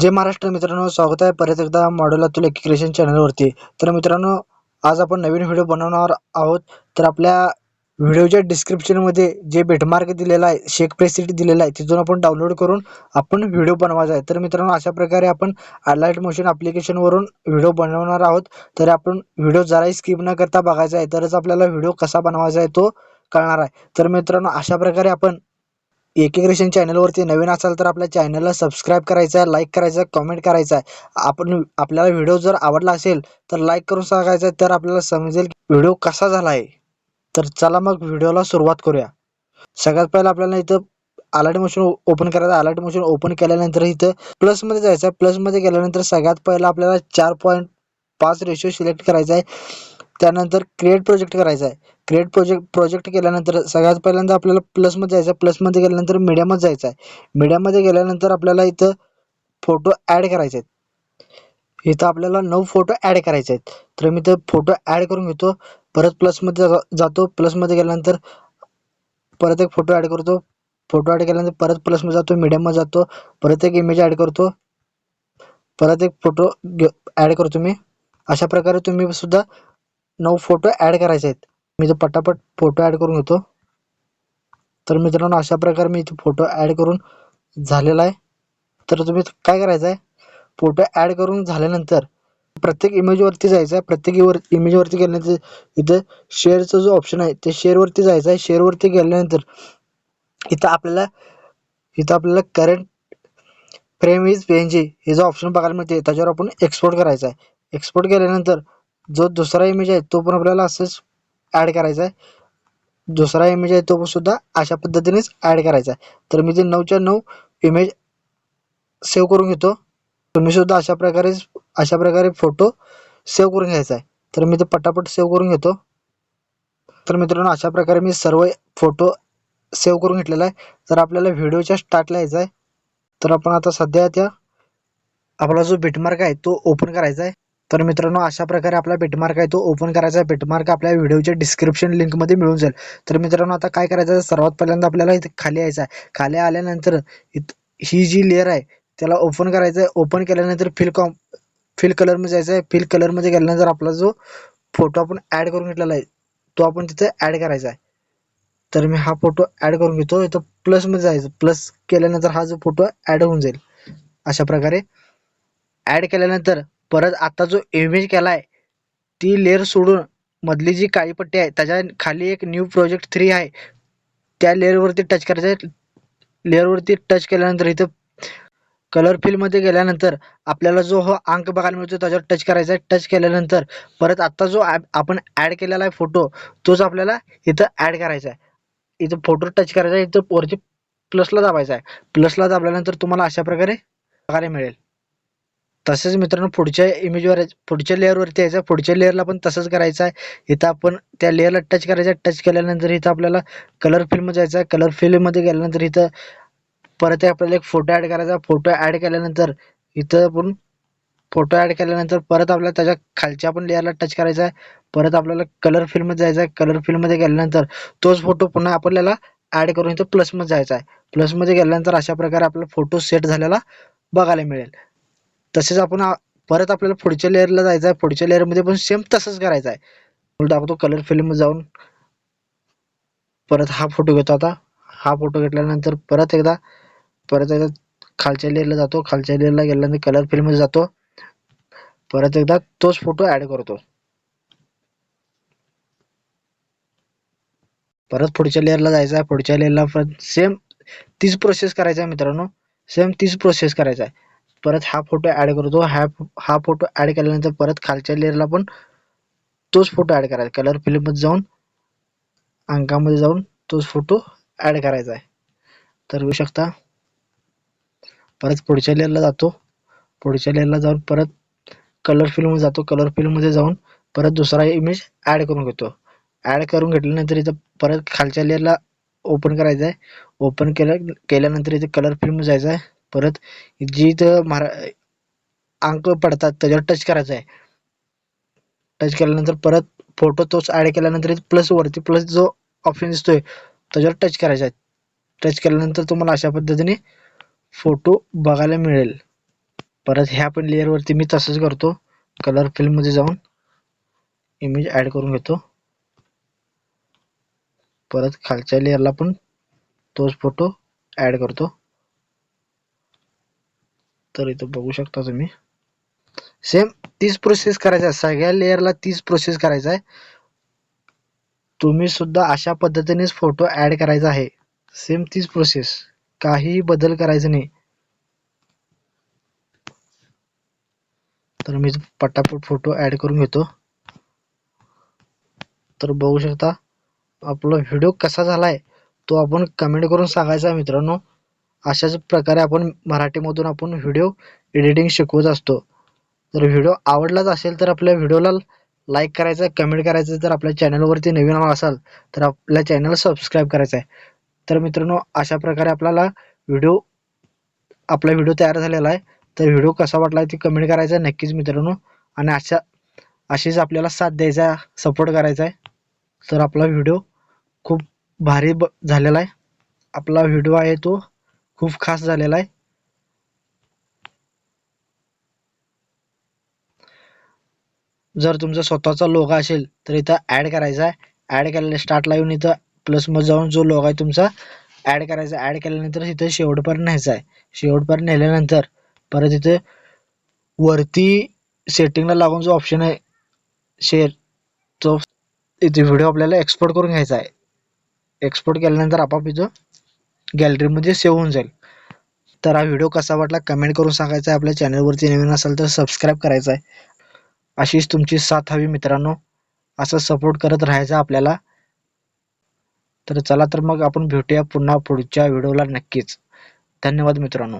जय महाराष्ट्र मित्रांनो स्वागत आहे. परत एकदा मॉडेल अतुल क्रिएशन चॅनलवरती तर मित्रांनो आज आपण नवीन व्हिडिओ बनवणार आहोत. तर आपल्या व्हिडिओच्या डिस्क्रिप्शनमध्ये जे बेटमार्क दिलेला आहे शेक प्रेसिटी दिलेला आहे तिथून आपण डाउनलोड करून आपण व्हिडिओ बनवायचा आहे. तर मित्रांनो अशा प्रकारे आपण अलाइट मोशन ॲप्लिकेशनवरून व्हिडिओ बनवणार आहोत. तर आपण व्हिडिओ जराही स्किप न करता बघायचा आहे तरच आपल्याला व्हिडिओ कसा बनवायचा आहे तो कळणार आहे. तर मित्रांनो अशा प्रकारे आपण एकिक्रेशन चॅनलवरती नवीन असाल तर आपल्या चॅनलला सबस्क्राईब करायचं आहे लाईक करायचं आहे कमेंट करायचं आहे. आपण आपल्याला व्हिडिओ जर आवडला असेल तर लाईक करून सांगायचं आहे तर आपल्याला समजेल की व्हिडिओ कसा झाला आहे. तर चला मग व्हिडिओला सुरुवात करूया. सगळ्यात पहिलं आपल्याला इथं अलर्ट मशीन ओपन करायचं अलर्ट मशीन ओपन केल्यानंतर इथं प्लसमध्ये जायचं आहे. प्लसमध्ये गेल्यानंतर सगळ्यात पहिलं आपल्याला चार पॉईंट पाच रेशो सिलेक्ट करायचा आहे. त्यानंतर क्रिएट प्रोजेक्ट करायचा आहे. क्रिएट प्रोजेक्ट प्रोजेक्ट केल्यानंतर सगळ्यात पहिल्यांदा आपल्याला प्लसमध्ये जायचं आहे. प्लसमध्ये गेल्यानंतर मीडियामध्ये जायचं आहे. मीडियामध्ये गेल्यानंतर आपल्याला इथं फोटो ॲड करायचे आहेत. इथं आपल्याला नऊ फोटो ॲड करायचे आहेत. तर मी ते फोटो ॲड करून घेतो. परत प्लसमध्ये जा जातो. प्लसमध्ये गेल्यानंतर परत एक फोटो ॲड करतो. फोटो ॲड केल्यानंतर परत प्लसमध्ये जातो. मीडियममध्ये जातो. परत एक इमेज ॲड करतो. परत एक फोटो ॲड करतो मी. अशा प्रकारे तुम्ही सुद्धा नऊ फोटो ॲड करायचे आहेत. मी तो पटापट फोटो ॲड करून घेतो. तर मित्रांनो अशा प्रकारे मी इथे फोटो ॲड करून झालेला आहे. तर तुम्ही काय करायचं आहे फोटो ॲड करून झाल्यानंतर प्रत्येक इमेजवरती जायचं आहे प्रत्येक इवर इमेजवरती गेल्यानंतर इथं शेअरचा जो ऑप्शन आहे ते शेअरवरती जायचं आहे शेअरवरती गेल्यानंतर इथं आपल्याला इथं आपल्याला current frame is P N G हे जो ऑप्शन बघायला मिळते त्याच्यावर आपण एक्सपोर्ट करायचा आहे एक्सपोर्ट केल्यानंतर जो दुसरा इमेज आहे तो पण आपल्याला असंच ॲड करायचा आहे. दुसरा इमेज आहे तो सुद्धा अशा पद्धतीनेच ॲड करायचा आहे. तर मी ते नऊच्या नऊ इमेज सेव्ह करून घेतो. तुम्ही सुद्धा अशा प्रकारे अशा प्रकारे फोटो सेव्ह करून घ्यायचा आहे. तर मी ते पटापट सेव्ह करून घेतो. तर मित्रांनो अशा प्रकारे मी सर्व फोटो सेव्ह करून घेतलेला आहे. तर आपल्याला व्हिडिओच्या स्टार्टला यायचा आहे. तर आपण आता सध्या त्या आपला जो बिटमार्क आहे तो ओपन करायचा आहे. तर मित्रांनो अशा प्रकारे आपला बेटमार्क आहे तो ओपन करायचा आहे. बेटमार्क आपल्या व्हिडिओच्या डिस्क्रिप्शन लिंकमध्ये मिळून जाईल. तर मित्रांनो आता काय करायचं सर्वात पहिल्यांदा आपल्याला इथे खाली यायचं आहे. खाली आल्यानंतर ही जी लेअर आहे त्याला ओपन करायचं आहे. ओपन केल्यानंतर फिल कॉम फिल कलरमध्ये जायचं आहे. फिल कलरमध्ये गेल्यानंतर आपला जो फोटो आपण ॲड करून घेतलेला आहे तो आपण तिथे ॲड करायचा आहे. तर मी हा फोटो ॲड करून घेतो. इथं प्लसमध्ये जायचं. प्लस केल्यानंतर हा जो फोटो ॲड होऊन जाईल. अशा प्रकारे ॲड केल्यानंतर परत आता जो इमेज केला आहे ती लेअर सोडून मधली जी काळी पट्टी आहे त्याच्याखाली एक न्यू प्रोजेक्ट थ्री आहे. त्या लेअरवरती टच करायचं आहे. लेअरवरती टच केल्यानंतर इथं कलर फिलमध्ये गेल्यानंतर आपल्याला जो हो अंक बघायला मिळतो त्याच्यावर टच करायचा आहे. टच केल्यानंतर परत आत्ता जो ॲप आपण ॲड केलेला आहे फोटो तोच आपल्याला इथं ॲड करायचा आहे. इथं फोटो टच करायचा आहे. इथं वरती प्लसला दाबायचा आहे. प्लसला दाबल्यानंतर तुम्हाला अशा प्रकारे बघायला मिळेल. तसेच मित्रांनो पुढच्या इमेजवर पुढच्या लेअरवरती यायचं. पुढच्या लेअरला पण तसंच करायचं आहे. इथं आपण त्या लेअरला टच करायचं आहे. टच केल्यानंतर इथं आपल्याला कलर फिल्ममध्ये जायचं आहे. कलर फिल्ममध्ये गेल्यानंतर इथं परत आपल्याला एक फोटो ॲड करायचा फोटो ॲड केल्यानंतर इथं आपण फोटो ॲड केल्यानंतर परत आपल्याला त्याच्या खालच्या पण लेअरला टच करायचा आहे. परत आपल्याला कलर फिल्म जायचं आहे. कलर फिल्ममध्ये गेल्यानंतर तोच फोटो पुन्हा आपल्याला ॲड करून इथं प्लसमध्ये जायचा आहे. प्लसमध्ये गेल्यानंतर अशा प्रकारे आपला फोटो सेट झालेला बघायला मिळेल. तसेच आपण परत आपल्याला पुढच्या लेअरला जायचं आहे पुढच्या लेअरमध्ये पण सेम तसंच करायचं आहे आपण तो कलर फिल्म जाऊन परत हा फोटो घेतो आता. हा फोटो घेतल्यानंतर परत एकदा परत एकदा खालच्या लेअरला जातो. खालच्या लेअरला गेल्यानंतर कलर फिल्ममध्ये जातो. परत एकदा तोच फोटो ॲड करतो. परत पुढच्या लेअरला जायचं आहे पुढच्या लेअरला परत सेम तीच प्रोसेस करायचा आहे मित्रांनो. सेम तीच प्रोसेस करायचा आहे परत हा फोटो ॲड करतो हा हा फोटो ॲड केल्यानंतर परत खालच्या लेअरला पण तोच फोटो ॲड करायचा. कलर फिल्ममध्ये जाऊन अंकामध्ये जाऊन तोच फोटो ॲड करायचा आहे. तर येऊ शकता परत पुढच्या लेअरला जातो. पुढच्या लेअरला जाऊन परत कलर फिल्ममध्ये जातो. कलर फिल्ममध्ये जाऊन परत दुसरा इमेज ॲड करून घेतो. ॲड करून घेतल्यानंतर इथं परत खालच्या लेअरला ओपन करायचं आहे. ओपन केलं केल्यानंतर इथे कलर फिल्म जायचं आहे. परत जी इथं मरा अंक पडतात त्याच्यावर टच करायचं आहे. टच केल्यानंतर परत फोटो तोच ॲड केल्यानंतर प्लस वरती प्लस जो ऑप्शन दिसतोय त्याच्यावर टच करायचा आहे. टच केल्यानंतर तुम्हाला अशा पद्धतीने फोटो बघायला मिळेल. परत ह्या पण लेअरवरती मी तसंच करतो. कलर फिल्ममध्ये जाऊन इमेज ॲड करून घेतो. परत खालच्या लेअरला पण तोच फोटो ॲड करतो. तर इथं बघू शकता तुम्ही. सेम तीच प्रोसेस करायचा आहे. सगळ्या लेअरला तीच प्रोसेस करायचं आहे. तुम्ही सुद्धा अशा पद्धतीनेच फोटो ॲड करायचा आहे. सेम तीच प्रोसेस काहीही बदल करायचा नाही. तर मी पटापट फोटो ॲड करून घेतो. तर बघू शकता आपला व्हिडिओ कसा झाला आहे तो आपण कमेंट करून सांगायचा मित्रांनो. अशाच प्रकारे आपण मराठीमधून आपण व्हिडिओ एडिटिंग शिकवत असतो. तर व्हिडिओ आवडलाच असेल तर आपल्या व्हिडिओला लाईक करायचं कमेंट करायचं. जर आपल्या चॅनलवरती नवीन असाल तर आपल्या चॅनल सबस्क्राईब करायचं आहे तर मित्रांनो अशा प्रकारे आपल्याला व्हिडिओ आपला व्हिडिओ तयार झालेला आहे. तर व्हिडिओ कसा वाटला ते कमेंट करायचा आहे नक्कीच मित्रांनो. आणि अशा अशीच आपल्याला साथ द्यायचा सपोर्ट करायचा आहे तर आपला व्हिडिओ खूप भारी ब झालेला आहे. आपला व्हिडिओ आहे तो खूप खास झालेला आहे. जर तुमचा स्वतःचा लोगो असेल तर इथं ॲड करायचा आहे. ॲड केलेला स्टार्टला येऊन इथं प्लसमध्ये जाऊन जो लोगो आहे तुमचा ॲड करायचा ॲड केल्यानंतर इथं शेवटपर्यंत न्यायचा आहे. शेवटपर्यंत नेल्यानंतर परत इथे वरती सेटिंगला लागून जो ऑप्शन आहे शेअर तो इथे व्हिडिओ आपल्याला एक्सपोर्ट करून घ्यायचा आहे. एक्सपोर्ट केल्यानंतर आपोआप इथं गॅलरीमध्ये सेव्ह होऊन जाईल. तर हा व्हिडिओ कसा वाटला कमेंट करून सांगायचा आहे. आपल्या चॅनलवरती नवीन असाल तर सबस्क्राईब करायचं आहे. अशीच तुमची साथ हवी मित्रांनो. असं सपोर्ट करत राहायचं आपल्याला. तर चला तर मग आपण भेटूया पुन्हा पुढच्या व्हिडिओला नक्कीच. धन्यवाद मित्रांनो.